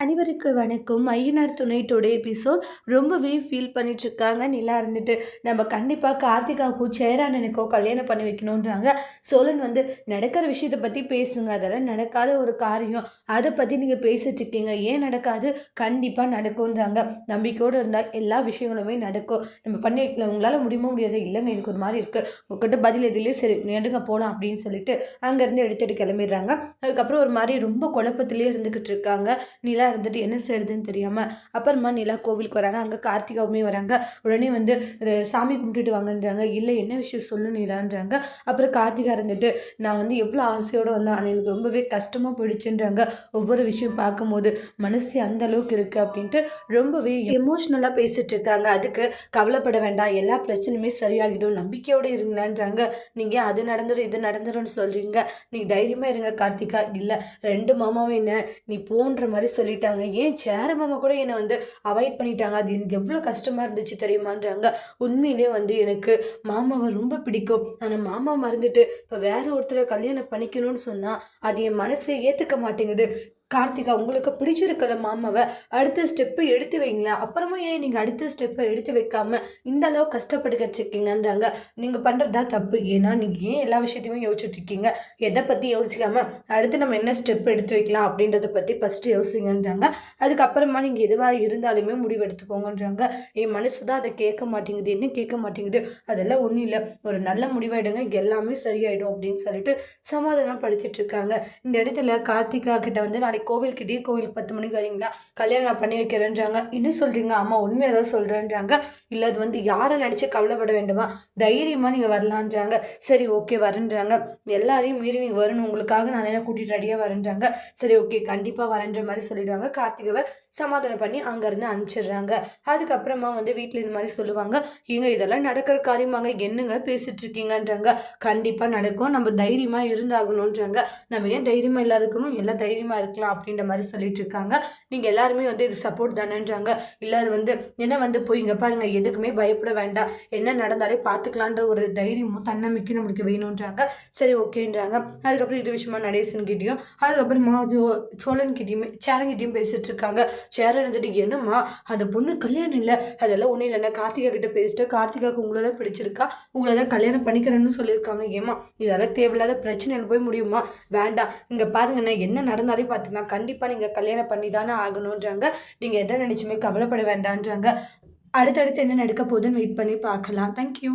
அனைவருக்கு வணக்கம். ஐயனார் துணை டுடே எபிசோட். ரொம்பவே ஃபீல் பண்ணிட்டுருக்காங்க. நிலா இருந்துட்டு நம்ம கண்டிப்பாக கார்த்திகாவுக்கோ சேரானனுக்கோ கல்யாணம் பண்ணி வைக்கணுன்றாங்க. சோழன் வந்து நடக்கிற விஷயத்தை பற்றி பேசுங்க. அதெல்லாம் நடக்காத ஒரு காரியம். அதை பற்றி நீங்கள் பேசிட்டு இருக்கீங்க. ஏன் நடக்காது? கண்டிப்பாக நடக்கும்ன்றாங்க. நம்பிக்கையோடு இருந்தால் எல்லா விஷயங்களுமே நடக்கும். நம்ம பண்ணி வைக்கல உங்களால் முடியுமா முடியாது? இல்லைங்க எனக்கு ஒரு மாதிரி இருக்குது உங்ககிட்ட பதில் எதுலேயே சரி நெடுங்க போகலாம் அப்படின்னு சொல்லிட்டு அங்கேருந்து எடுத்துகிட்டு கிளம்பிடுறாங்க. அதுக்கப்புறம் ஒரு மாதிரி ரொம்ப குழப்பத்திலே இருந்துக்கிட்டு இருக்காங்க. நிலா இருந்துட்டு என்ன செய்யறதுன்னு தெரியாமல் அப்புறமா நிலா கோவிலுக்கு வராங்க. அங்கே கார்த்திகாவுமே வராங்க. உடனே வந்து சாமி கும்பிட்டுட்டு வாங்கன்றாங்க. இல்லை என்ன விஷயம் சொல்லு நிலான்றாங்க. அப்புறம் கார்த்திகா இருந்துட்டு நான் வந்து எவ்வளோ ஆசையோடு வந்தேன். ஆனால் எனக்கு ரொம்பவே கஷ்டமாக போயிடுச்சுன்றாங்க. ஒவ்வொரு விஷயம் பார்க்கும்போது மனசு அந்த அளவுக்கு இருக்குது அப்படின்ட்டு ரொம்பவே எமோஷ்னலாக பேசிட்டு இருக்காங்க. அதுக்கு கவலைப்பட வேண்டாம். எல்லா பிரச்சனையுமே சரியாகிடும். நம்பிக்கையோடு இருங்களான்றாங்க நீங்கள் அது நடந்துடும் இது நடந்துடும்னு சொல்கிறீங்க நீ தைரியமாக இருங்க கார்த்திகா. இல்லை ரெண்டு மாமாவும் என்ன நீ போன்ற மாதிரி சொல்லி போயிட்டாங்க ஏன் சேர மாமா கூட என்னை வந்து அவாய்ட் பண்ணிட்டாங்க? அது எனக்கு எவ்வளோ கஷ்டமாக இருந்துச்சு தெரியுமான்றாங்க. உண்மையிலே வந்து எனக்கு மாமாவை ரொம்ப பிடிக்கும். ஆனால் மாமா மறந்துட்டு இப்போ வேற ஒருத்தரை கல்யாணம் பண்ணிக்கணும்னு சொன்னால் அது என் மனசை ஏற்றுக்க மாட்டேங்குது. கார்த்திகா உங்களுக்கு பிடிச்சிருக்கிற மாமாவை அடுத்த ஸ்டெப்பு எடுத்து வைங்களேன். அப்புறமா ஏன் நீங்கள் அடுத்த ஸ்டெப்பை எடுத்து வைக்காம இந்த அளவு கஷ்டப்பட்டுக்கிட்டு இருக்கீங்கன்றாங்க. நீங்கள் பண்ணுறதா தப்பு. ஏன்னா நீங்கள் ஏன் எல்லா விஷயத்தையுமே யோசிச்சுட்டு இருக்கீங்க? எதை பற்றி யோசிக்காம அடுத்து நம்ம என்ன ஸ்டெப் எடுத்து வைக்கலாம் அப்படின்றத பற்றி ஃபஸ்ட்டு யோசிங்கன்றாங்க. அதுக்கப்புறமா நீங்கள் எதுவாக இருந்தாலுமே முடிவு எடுத்துக்கோங்கன்றாங்க என் மனசு தான் அதை கேட்க மாட்டேங்குது. என்ன கேட்க மாட்டேங்குது? அதெல்லாம் ஒன்றும் இல்லை. ஒரு நல்ல முடிவாயிடுங்க எல்லாமே சரியாயிடும் அப்படின்னு சொல்லிட்டு சமாதானம் படுத்திட்டு இருக்காங்க. இந்த இடத்துல கார்த்திகா கிட்ட வந்து நாளைக்கு நாளைக்கு கோவிலுக்கு கோவில் பத்து மணிக்கு வரீங்களா? கல்யாணம் பண்ணி வைக்கிறேன்றாங்க. என்ன சொல்கிறீங்க அம்மா உண்மை ஏதாவது சொல்கிறேன்றாங்க இல்லை அது வந்து யாரை நினச்சி கவலைப்பட வேண்டுமா? தைரியமாக நீங்கள் வரலான்றாங்க. சரி ஓகே வரேன்றாங்க. எல்லாரையும் மீறி நீங்கள் வரணும். உங்களுக்காக நான் என்ன கூட்டிகிட்டு ரெடியாக வரேன்றாங்க. சரி ஓகே கண்டிப்பாக வரேன்ற மாதிரி சொல்லிடுவாங்க. கார்த்திகவை சமாதானம் பண்ணி அங்கேருந்து அனுப்பிச்சிடுறாங்க. அதுக்கப்புறமா வந்து வீட்டில் இந்த மாதிரி சொல்லுவாங்க. இங்க இதெல்லாம் நடக்கிற காரியமாங்க. என்னங்க பேசிட்டு இருக்கீங்கன்றாங்க கண்டிப்பாக நடக்கும். நம்ம தைரியமாக இருந்தாகணுன்றாங்க நம்ம ஏன் தைரியமாக இல்லாதக்கணும் எல்லாம் தைரியமாக இருக்கலாம். அப்படின்ற மாதிரி சொல்லிட்டு இருக்காங்க நீங்கள் எல்லாருமே வந்து இது சப்போர்ட் தானேன்றாங்க. இல்லை அது வந்து என்ன வந்து போய் இங்கே பாருங்க எதுக்குமே பயப்பட வேண்டாம். என்ன நடந்தாலே பார்த்துக்கலான்ற ஒரு தைரியமும் தன்னம்பிக்கை நம்மளுக்கு வேணுன்றாங்க. சரி ஓகேன்றாங்க. அதுக்கப்புறம் இது விஷயமா நடேசன்கிட்டையும் அதுக்கப்புறமா ஜோ சோழன் கிட்டேயுமே சேரங்கிட்டையும் பேசிட்டு இருக்காங்க சேரன் வந்துட்டு என்னம்மா அந்த பொண்ணு கல்யாணம் இல்லை. அதெல்லாம் ஒன்றும் இல்லைன்னா கார்த்திகா கிட்ட பேசிட்டு கார்த்திகாவுக்கு உங்களை தான் பிடிச்சிருக்கா. உங்களை தான் கல்யாணம் பண்ணிக்கிறேன்னு சொல்லியிருக்காங்க. ஏமா இதெல்லாம் தேவையில்லாத பிரச்சனை போய் முடியுமா? வேண்டாம். இங்கே பாருங்கண்ணா என்ன நடந்தாலே பார்த்தீங்கன்னா கண்டிப்பாக நீங்கள் கல்யாணம் பண்ணி தானே ஆகணுன்றாங்க நீங்கள் எதை நினச்சுமே கவலைப்பட வேண்டான்றாங்க அடுத்தடுத்து என்ன நடக்க போகுதுன்னு வெயிட் பண்ணி பார்க்கலாம். தேங்க்யூ